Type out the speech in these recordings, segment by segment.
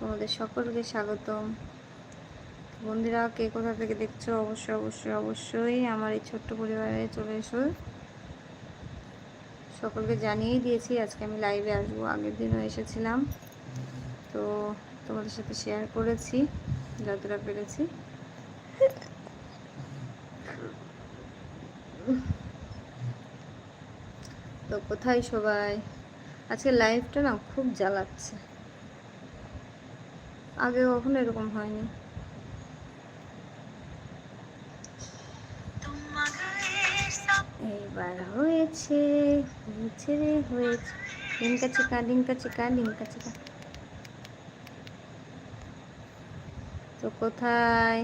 তোমাদের সকলকে স্বাগতম। বন্ধুরা, কে কোথা থেকে দেখছ? অবশ্যই অবশ্যই অবশ্যই আমার এই ছোট্ট পরিবারে চলে এসো। সকলকে জানিয়েই দিয়েছি, আজকে আমি লাইভে আসব। আগের দিনও এসেছিলাম। তো তোমাদের সাথে শেয়ার করেছি, যতটা পেরেছি। তো কোথায় সবাই? আজকে লাইভটা না খুব জ্বালাচ্ছে। আগে কখনো এরকম হয়নি। এইবার হয়েছে হয়েছে রে, হয়েছে। ডিঙ্কা চিকা ডিঙ্কা চিকা ডিঙ্কা চিকা। তো কোথায়?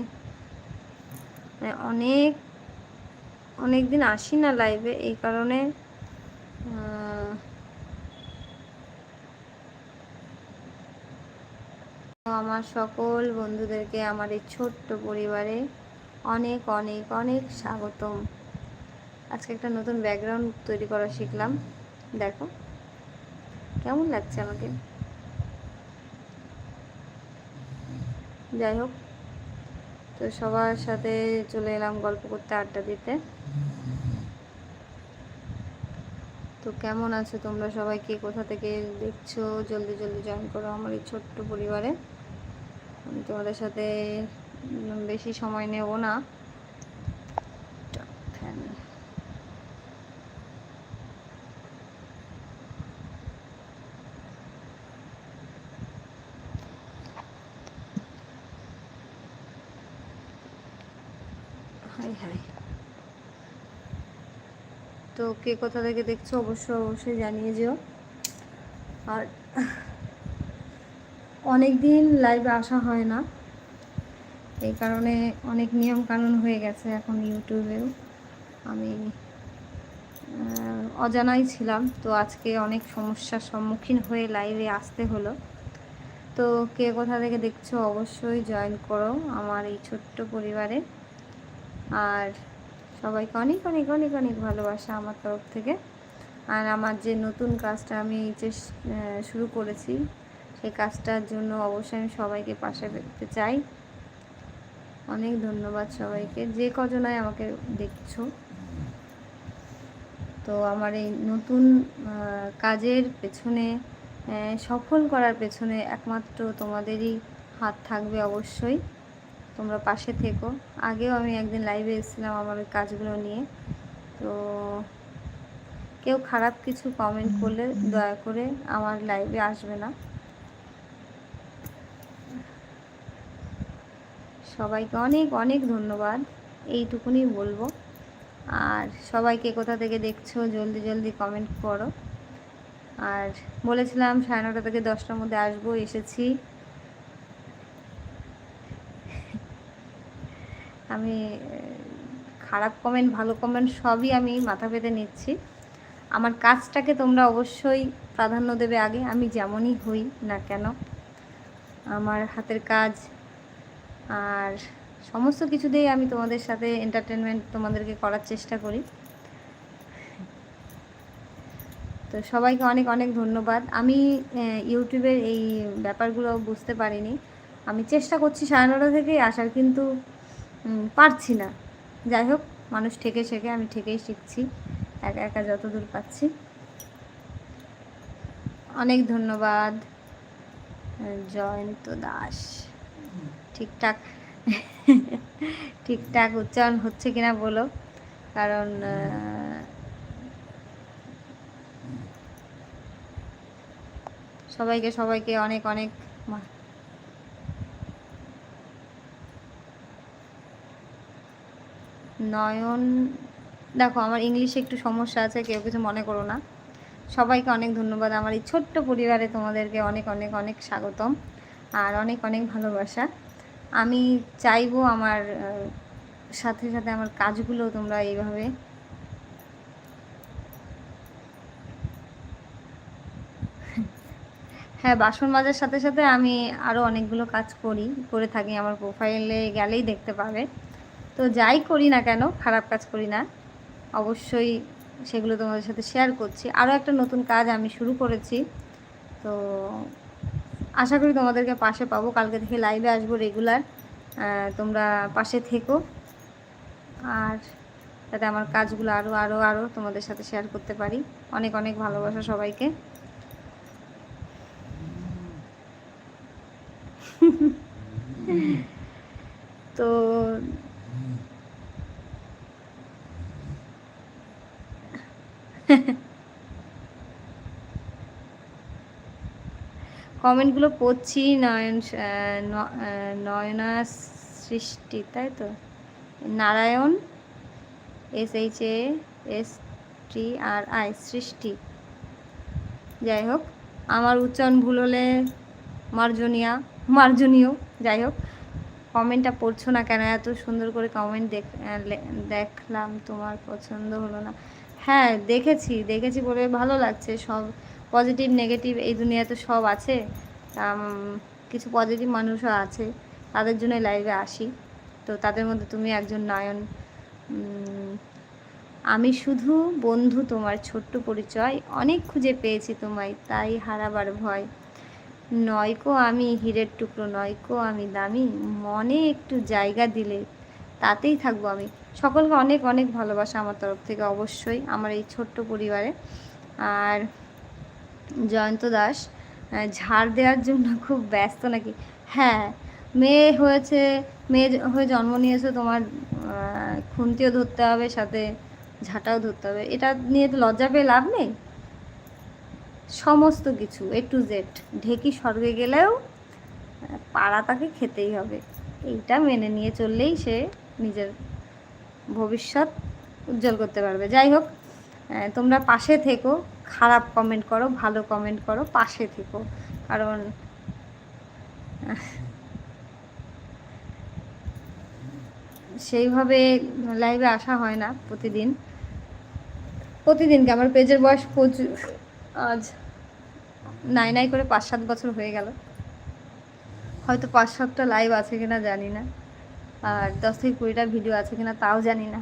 মানে অনেক অনেক দিন আসি না লাইভে এই কারণে আহ, তো আমার সকল বন্ধুদেরকে আমার এই ছোট্ট পরিবারে অনেক অনেক অনেক স্বাগতম। আজকে একটা নতুন ব্যাকগ্রাউন্ড তৈরি করা শিখলাম। দেখো, কেমন লাগছে আমাকে? যাই হোক, তো সবার সাথে চলে এলাম গল্প করতে, আড্ডা দিতে। তো কেমন আছো তোমরা সবাই? কে কোথা থেকে দেখছ? জলদি জলদি জয়েন করো আমার এই ছোট্ট পরিবারে। তোমাদের সাথে বেশি সময় নেব না ফ্যান হাই হাই তো কে কোথা থেকে দেখছ অবশ্যই অবশ্যই জানিয়ে যেও। আর অনেক দিন লাইভে আসা হয় না। এই কারণে অনেক নিয়ম কানুন হয়ে গেছে এখন ইউটিউবেও। আমি অজানাই ছিলাম, তো আজকে অনেক সমস্যার সম্মুখীন হয়ে লাইভে আসতে হলো। তো কে কোথা থেকে দেখছ অবশ্যই জয়েন করো আমার এই ছোট্ট পরিবারে। আর সবাইকে অনেক অনেক অনেক অনেক ভালোবাসা আমার তরফ থেকে। আর আমার যে নতুন কাজটা আমি শুরু করেছি, সেই কাজটার জন্য অবশ্যই আমি সবাইকে পাশে পেতে চাই। অনেক ধন্যবাদ সবাইকে। যে কজনায় আমাকে দেখছ। তো আমার এই নতুন কাজের পেছনে সফল করার পেছনে একমাত্র তোমাদেরই হাত থাকবে অবশ্যই। তোমরা পাশে থেকো। আগেও আমি একদিন লাইভে এসেছিলাম আমার ওই কাজগুলো নিয়ে। তো কেউ খারাপ কিছু কমেন্ট করলে দয়া করে আমার লাইভে আসবে না। সবাইকে অনেক অনেক ধন্যবাদ। এইটুকুনি বলব। আর সবাইকে কোথা থেকে দেখছ, জলদি জলদি কমেন্ট করো। আর বলেছিলাম সাড়ে নটা থেকে দশটার মধ্যে আসব, এসেছি। আমি খারাপ কমেন্ট ভালো কমেন্ট সবই আমি মাথা পেতে নিচ্ছি। আমার কাজটাকে তোমরা অবশ্যই প্রাধান্য দেবে আগে, আমি যেমনই হই না কেন। আমার হাতের কাজ আর সমস্ত কিছুতেই আমি তোমাদের সাথে এন্টারটেনমেন্ট তোমাদেরকে করার চেষ্টা করি। তো সবাইকে অনেক অনেক ধন্যবাদ। আমি ইউটিউবের এই ব্যাপারগুলো বুঝতে পারিনি। আমি চেষ্টা করছি সাড়ে নটা থেকেই আসার, কিন্তু পারছি না। যাই হোক, মানুষ ঠেকে শেখে আমি ঠেকেই শিখছি। একা একা যতদূর পাচ্ছি। অনেক ধন্যবাদ জয়ন্ত দাস। ঠিকঠাক ঠিকঠাক উচ্চারণ হচ্ছে কিনা বলো। কারণ সবাইকে সবাইকে অনেক অনেক নয়ন, দেখো আমার ইংলিশে একটু সমস্যা আছে, কেউ কিছু মনে করো না। সবাইকে অনেক ধন্যবাদ। আমার এই ছোট্ট পরিবারে তোমাদেরকে অনেক অনেক অনেক স্বাগতম আর অনেক অনেক ভালোবাসা। আমি চাইব আমার সাথে সাথে আমার কাজগুলো তোমরা এইভাবে হ্যাঁ বাসন মাজার সাথে সাথে আমি আরও অনেকগুলো কাজ করি, করে থাকি। আমার প্রোফাইলে গেলেই দেখতে পাবে। তো যাই করি না কেন, খারাপ কাজ করি না। অবশ্যই সেগুলো তোমাদের সাথে শেয়ার করছি। আরও একটা নতুন কাজ আমি শুরু করেছি। তো আশা করি তোমাদেরকে পাশে পাবো। কালকে থেকে লাইভে আসব রেগুলার তোমরা পাশে থেকো। আর যাতে আমার কাজগুলো আরও আরও আরও তোমাদের সাথে শেয়ার করতে পারি। অনেক অনেক ভালোবাসা সবাইকে। তো কমেন্টগুলো পড়ছি, নয়ন নয়না সৃষ্টি, তাই তো? Narayan S H A S T R I সৃষ্টি। যাই হোক, আমার উচ্চারণ ভুল হলে মার্জনিয়া, মার্জনীয়, যাই হোক, কমেন্টটা পড়ছো না কেন? এত সুন্দর করে কমেন্ট দেখলাম, তোমার পছন্দ হলো না। হ্যাঁ দেখেছি দেখেছি বলে ভালো লাগছে, সব পজিটিভ নেগেটিভ এই দুনিয়াতে সব আছে। কিছু পজিটিভ মানুষও আছে। তাদের জন্য লাইভে আসি। তো তাদের মধ্যে তুমি একজন নয়ন। আমি শুধু বন্ধু তোমার ছোট্ট পরিচয়। অনেক খুঁজে পেয়েছি তোমায়, তাই হারাবার ভয়। নয়কো আমি হীরের টুকরো, নয়কো আমি দামি। মনে একটু জায়গা দিলে তাতেই থাকব আমি। সকলকে অনেক অনেক ভালোবাসা আমার তরফ থেকে অবশ্যই, আমার এই ছোট্ট পরিবারে। আর জয়ন্ত দাস ঝাড় দেওয়ার জন্য খুব ব্যস্ত নাকি? হ্যাঁ মেয়ে হয়েছে, মেয়ে হয়ে জন্ম নিয়েছে, তোমার খুন্তিও ধরতে হবে, সাথে ঝাঁটাও ধরতে হবে। এটা নিয়ে তো লজ্জা পেয়ে লাভ নেই? সমস্ত কিছু এ টু জেড ঢেকি স্বর্গে গেলেও, পাড়া তাকে খেতেই হবে। এইটা মেনে নিয়ে চললেই সে নিজের ভবিষ্যৎ উজ্জ্বল করতে পারবে। যাই হোক তোমরা পাশে থেকো। খারাপ কমেন্ট করো, ভালো কমেন্ট করো, পাশে থেকো। কারণ, সেইভাবে লাইভে আসা হয় না প্রতিদিন। প্রতিদিনকে, আমার পেজের বয়স প্রচুর, আজ নাই নাই করে পাঁচ সাত বছর হয়ে গেল। হয়তো পাঁচ সাতটা লাইভ আছে কিনা জানি না। আর দশ থেকে কুড়িটা ভিডিও আছে কিনা তাও জানি না।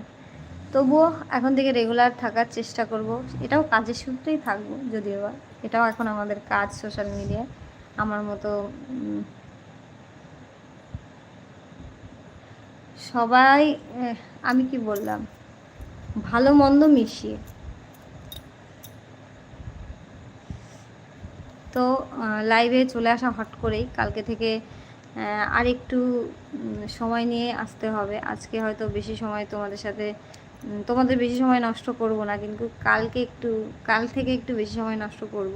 তবুও এখন থেকে রেগুলার থাকার চেষ্টা করব। এটাও কাজের সূত্রেই থাকব যদিও বা। এটাও এখন আমাদের কাজ সোশ্যাল মিডিয়ায় আমার মতো সবাই আমি কি বললাম? ভালো মন্দ মিশিয়ে। তো লাইভে চলে আসা হট করেই কালকে থেকে আর একটু সময় নিয়ে আসতে হবে। আজকে হয়তো বেশি সময় তোমাদের সাথে তোমাদের বেশি সময় নষ্ট করব না, কিন্তু কালকে একটু, কাল থেকে একটু বেশি সময় নষ্ট করব।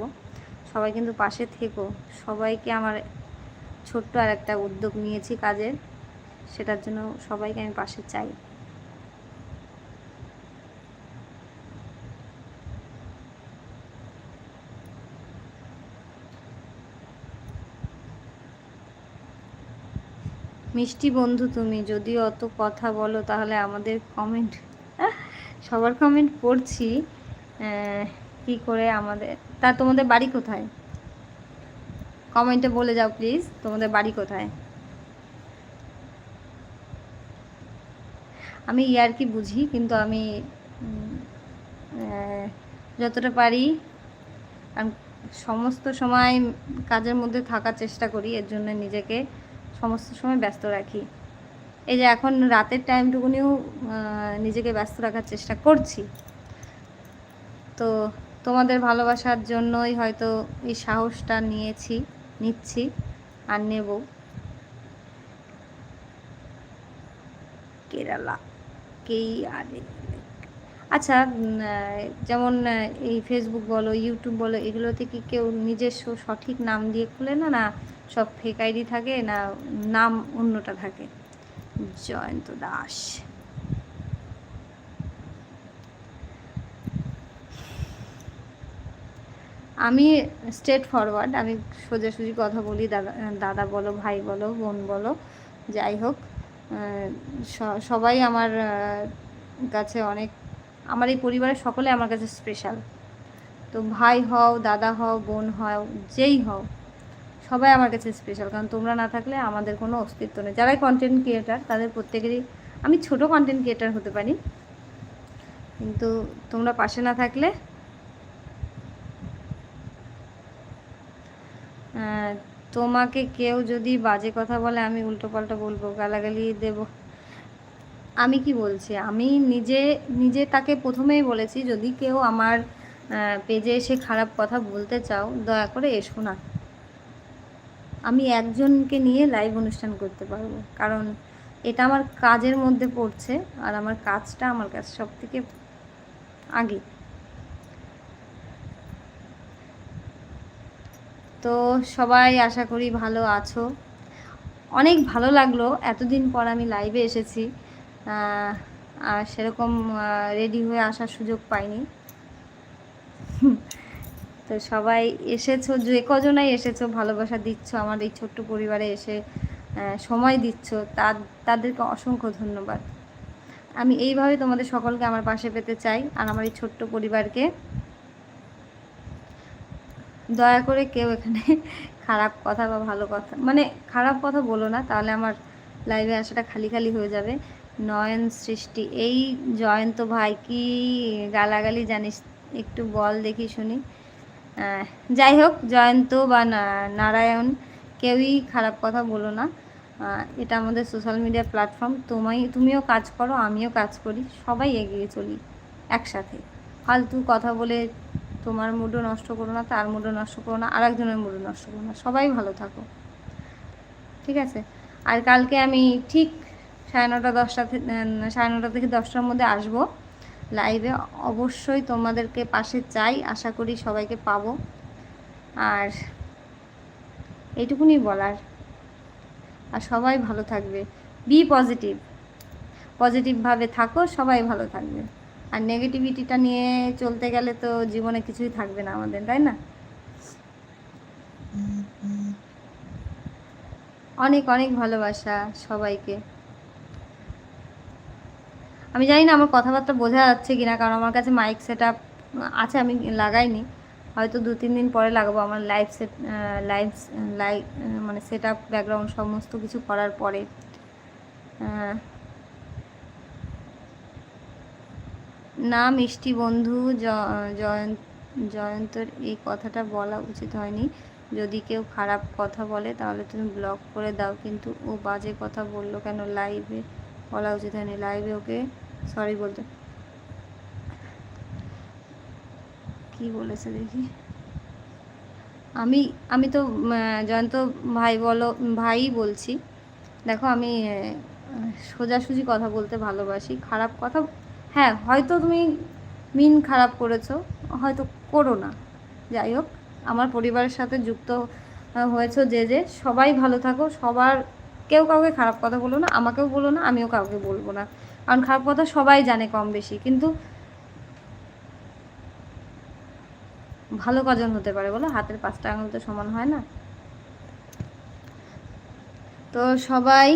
সবাই কিন্তু পাশে থেকো। সবাইকে আমার ছোট্ট আর একটা উদ্যোগ নিয়েছি কাজের, সেটার জন্য সবাইকে আমি পাশে চাই। মিষ্টি বন্ধু তুমি, যদি অত কথা বলো তাহলে আমাদের কমেন্ট সবার কমেন্ট পড়ছি কি করে আমাদের, তা তোমাদের বাড়ি কোথায়? কমেন্টে বলে যাও প্লিজ তোমাদের বাড়ি কোথায়? আমি ইয়ার কি বুঝি, কিন্তু আমি যতটা পারি সমস্ত সময় কাজের মধ্যে থাকার চেষ্টা করি, এর জন্য নিজেকে সমস্ত সময় ব্যস্ত রাখি। এই যে এখন রাতের টাইমটুকুনিও নিজেকে ব্যস্ত রাখার চেষ্টা করছি। তো তোমাদের ভালোবাসার জন্যই হয়তো এই সাহসটা নিয়েছি, নিচ্ছি আর নেব। কেরালা কেই আরে আচ্ছা যেমন এই ফেসবুক বলো ইউটিউব বলো, এগুলোতে কি কেউ নিজস্ব সঠিক নাম দিয়ে খুলে না না সব ফেক আইডি থাকে, না নাম অন্যটা থাকে? জয়ন্ত দাস আমি স্ট্রেট ফরওয়ার্ড আমি সোজাসুজি কথা বলি, দাদা দাদা বলো, ভাই বলো, বোন বলো, যাই হোক সবাই আমার কাছে অনেক, আমার এই পরিবারের সকলে আমার কাছে স্পেশাল তো ভাই হও, দাদা হও, বোন হও, যেই হও সবাই আমার কাছে স্পেশাল কারণ তোমরা না থাকলে আমাদের কোনো অস্তিত্ব নেই। যারাই কন্টেন্ট ক্রিয়েটার তাদের প্রত্যেকেরই, আমি ছোট কন্টেন্ট ক্রিয়েটার হতে পারি, কিন্তু তোমরা পাশে না থাকলে তোমাকে কেউ যদি বাজে কথা বলে, আমি উল্টো পাল্টা বলব, গালাগালি দেব। আমি কি বলছি? আমি নিজে নিজে তাকে প্রথমেই বলেছি, যদি কেউ আমার পেজে এসে খারাপ কথা বলতে চাও, দয়া করে এসো না। আমি একজনকে নিয়ে লাইভ অনুষ্ঠান করতে পারব। কারণ এটা আমার কাজের মধ্যে পড়ছে আর আমার কাজটা আমার কাছে সব থেকে আগে। তো সবাই আশা করি ভালো আছো। অনেক ভালো লাগল, এতদিন পর আমি লাইভে এসেছি। আর সেরকম রেডি হয়ে আসার সুযোগ পাইনি। তো সবাই এসেছ, যে কজনাই এসেছ, ভালোবাসা দিচ্ছ আমার এই ছোট্ট পরিবারে এসে সময় দিচ্ছ তার তাদেরকে অসংখ্য ধন্যবাদ। আমি এইভাবে তোমাদের সকলকে আমার পাশে পেতে চাই আর আমার এই ছোট্ট পরিবারকে। দয়া করে কেউ এখানে খারাপ কথা বা ভালো কথা মানে খারাপ কথা বলো না, তাহলে আমার লাইভে আসাটা খালি খালি হয়ে যাবে। নয়ন সৃষ্টি, এই জয়ন্ত ভাই, কি গালাগালি জানিস, একটু বল দেখি শুনি। যাই হোক, জয়ন্ত বা নারায়ণ কেউই খারাপ কথা বলো না। এটা আমাদের সোশ্যাল মিডিয়া প্ল্যাটফর্ম তোমাই তুমিও কাজ করো, আমিও কাজ করি, সবাই এগিয়ে চলি একসাথে। ফালতু কথা বলে তোমার মুডও নষ্ট করো না, তার মুডও নষ্ট করো না আর একজনের মুডও নষ্ট করো না, সবাই ভালো থাকো। ঠিক আছে? আর কালকে আমি ঠিক সাড়ে নটা দশটা সাড়ে নটা থেকে দশটার মধ্যে আসব। লাইভে অবশ্যই তোমাদেরকে পাশে চাই। আশা করি সবাইকে পাবো। আর এইটুকুনি বলার। আর সবাই ভালো থাকবে। বি পজিটিভ পজিটিভভাবে থাকো, সবাই ভালো থাকবে। আর নেগেটিভিটিটা নিয়ে চলতে গেলে তো জীবনে কিছুই থাকবে না আমাদের, তাই না? অনেক অনেক ভালোবাসা সবাইকে। আমি জানি না আমার কথাবার্তা বোঝা যাচ্ছে কিনা, কারণ আমার কাছে মাইক সেট আছে, আমি লাগাইনি। হয়তো দু তিন দিন পরে লাগাবো আমার লাইভ সেট লাইভ লাইভ মানে সেট আপ ব্যাকগ্রাউন্ড সমস্ত কিছু করার পরে। না মিষ্টি বন্ধু জয়ন্ত, জয়ন্তর এই কথাটা বলা উচিত হয়নি। যদি কেউ খারাপ কথা বলে, তাহলে তুমি ব্লক করে দাও, কিন্তু ও বাজে কথা বলল কেন? লাইভে বলা উচিত হয়নি। লাইভে ওকে সরি বলতে। কি বলেছে দেখি? আমি আমি তো জয়ন্ত ভাই বলো, ভাই বলছি। দেখো, আমি সোজাসুজি কথা বলতে ভালোবাসি। খারাপ কথা হ্যাঁ হয়তো তুমি মিন খারাপ করেছ, হয়তো করো না। যাই হোক, আমার পরিবারের সাথে যুক্ত হয়েছ যে যে, সবাই ভালো থাকো, সবার কেউ কাউকে খারাপ কথা বলো না, আমাকেও বলো না, আমিও কাউকে বলব না। কারণ খারাপ কথা সবাই জানে কম বেশি, কিন্তু ভালো কজন হতে পারে বলো? হাতের পাঁচটা আঙুল তো সমান হয় না। তো সবাই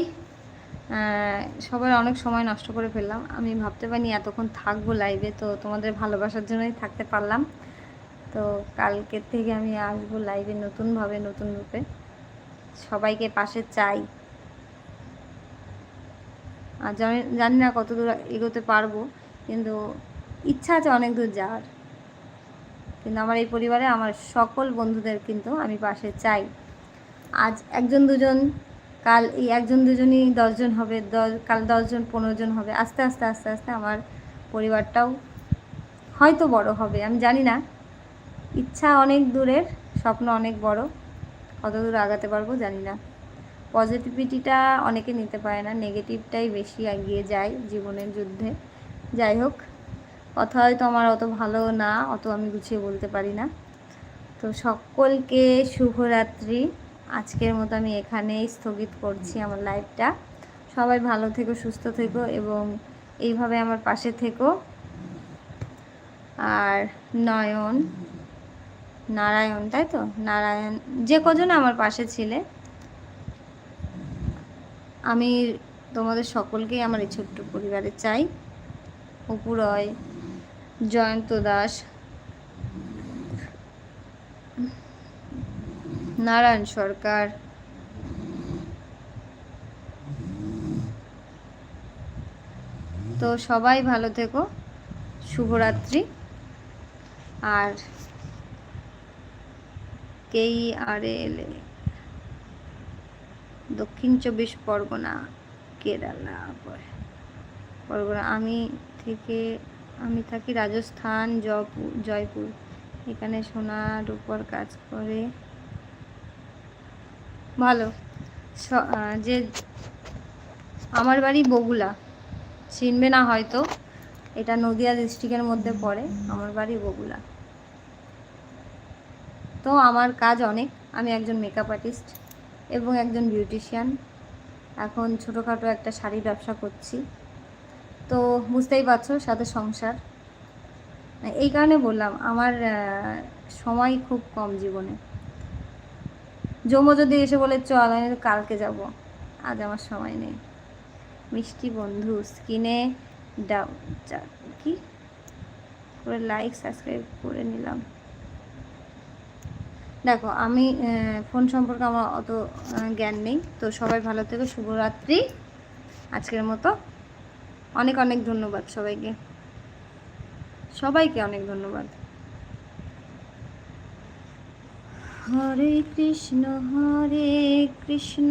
সবার অনেক সময় নষ্ট করে ফেললাম। আমি ভাবতে পারিনি এতক্ষণ থাকব লাইভে তো তোমাদের ভালোবাসার জন্যই থাকতে পারলাম। তো কালকের থেকে আমি আসব লাইভে নতুনভাবে, নতুন রূপে। সবাইকে পাশে চাই। আর জানি জানি না কত দূর এগোতে পারব, কিন্তু ইচ্ছা আছে অনেক দূর যাওয়ার। কিন্তু আমার এই পরিবারে আমার সকল বন্ধুদের কিন্তু আমি পাশে চাই। আজ একজন দুজন, কাল এই একজন দুজনই দশজন হবে, দশ কাল দশজন পনেরো জন হবে। আস্তে আস্তে আস্তে আস্তে আমার পরিবারটাও হয়তো বড় হবে, আমি জানি না। ইচ্ছা অনেক দূরের, স্বপ্ন অনেক বড়। কত দূর আগাতে পারব জানি না। পজিটিভিটিটা অনেকে নিতে পারে না নেগেটিভটাই বেশি এগিয়ে যায় জীবনের যুদ্ধে। যাই হোক কথা হয়তো আমার অত ভালো না, অত আমি গুছিয়ে বলতে পারি না। তো সকলকে শুভরাত্রি। আজকের মতো আমি এখানেই স্থগিত করছি আমার লাইফটা সবাই ভালো থেকো, সুস্থ থেকো এবং এইভাবে আমার পাশে থেকো। আর নয়ন, নারায়ণ, তাই তো? নারায়ণ, যে কজন আমার পাশে ছিলে আমি তোমাদের সকলকেই আমার এই ছোট্ট পরিবারে চাই। অপু রয় জয়ন্ত দাস, নারায়ণ সরকার। তো সবাই ভালো থেকো, শুভরাত্রি। আর কেই আর এল দক্ষিণ চব্বিশ পরগনা, কেরালা পরগনা। আমি থেকে, আমি থাকি রাজস্থান, জয়পুর জয়পুর। এখানে সোনার উপর কাজ করে। ভালো। যে আমার বাড়ি বগুলা। চিনবে না হয়তো। এটা নদিয়া ডিস্ট্রিক্টের মধ্যে পড়ে। আমার বাড়ি বগুলা। তো আমার কাজ অনেক। আমি একজন মেকআপ আর্টিস্ট এবং একজন বিউটিশিয়ান এখন ছোটোখাটো একটা শাড়ি ব্যবসা করছি। তো বুঝতেই পারছ সাথে সংসার। এই কারণে বললাম, আমার সময় খুব কম জীবনে। জমো যদি এসে বলে, চল, আমি কালকে যাব। আজ আমার সময় নেই। মিষ্টি বন্ধু স্কিনে ডাউ কি? করে লাইক সাবস্ক্রাইব করে নিলাম। দেখো, আমি ফোন সম্পর্কে আমার অত জ্ঞান নেই। তো সবাই ভালো থেকো, শুভরাত্রি। আজকের মতো অনেক অনেক ধন্যবাদ সবাইকে। সবাইকে অনেক ধন্যবাদ। হরে কৃষ্ণ হরে কৃষ্ণ।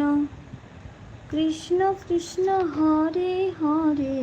কৃষ্ণ কৃষ্ণ, হরে হরে।